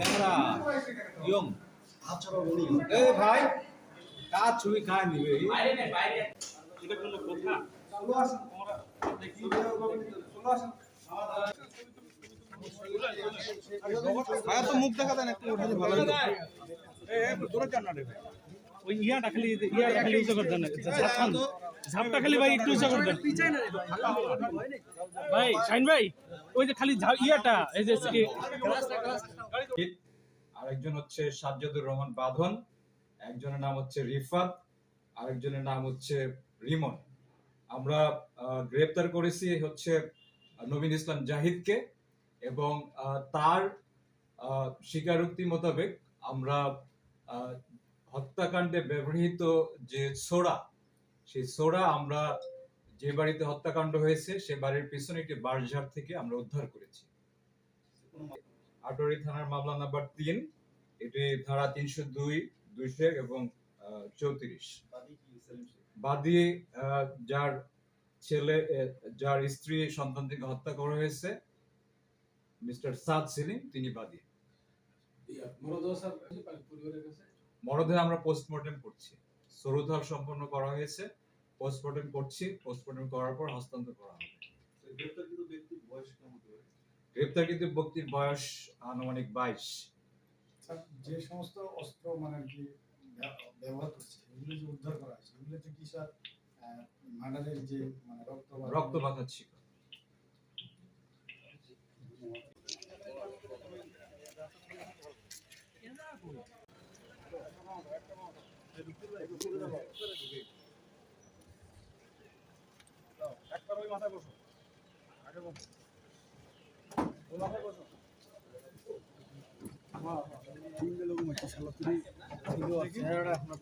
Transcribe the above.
চ্যাংরা ইয়ং। এ ভাই কার ছবি খায় নিবে? এটা কোনো কথা ভাইয়া তো মুখ দেখা দেন একটু ওঠালে ভালো হতো ওই ইয়াটা খালি ইয়াটা খালি উঁচু করে ঝাপটা খালি ভাই একটু ভাই শাইন ভাই ওই যে খালি ইয়াটা এই যে আরেকজন হচ্ছে সাজ্জাদুর রহমান বাঁধন, একজনের নাম হচ্ছে রিফাত, আরেকজনের নাম হচ্ছে রিমন। আমরা গ্রেপ্তার করেছি হচ্ছে নবীন ইসলাম জাহিদকে এবং তার স্বীকারোক্তি মোতাবেক আমরা হত্যাকাণ্ডে ব্যবহৃত যে সোডা, সেই সোডা আমরা যে বাড়িতে হত্যাকাণ্ড হয়েছে, সে বাড়ির পিছনে একটি বাঁশঝাড় থেকে আমরা উদ্ধার করেছি। আটোয়ারি থানার মামলা নাম্বার তিন। এটি ধারা তিনশো দুই দুইশো এবং চৌত্রিশ। বাদী যার ছেলে যার স্ত্রী সন্তান থেকে হত্যা করা হয়েছে মিস্টার সাদ সেলিম তিনি বাদী। মরদেহ আমরা পোস্টমর্টেম করছি। সরুধাল সম্পন্ন করা হয়েছে। পোস্টমর্টেম করছি। পোস্টমর্টেম করার পর হস্তান্তর করা হবে। গ্রেপ্তারকৃত ব্যক্তির বয়স আনুমানিক বাইশ। যে সমস্ত অস্ত্র মানে আর কি ব্যব- ব্যবহার করছে এগুলো যে উদ্ধার করা হয়েছে এগুলোতে কি স্যার মার্ডারের যে মানে রক্ত বা- রক্তপাত ছিল তিনটে লোক মারছে, শালা তুই- তুই তো আছে, হ্যাঁ, এটা আপনার?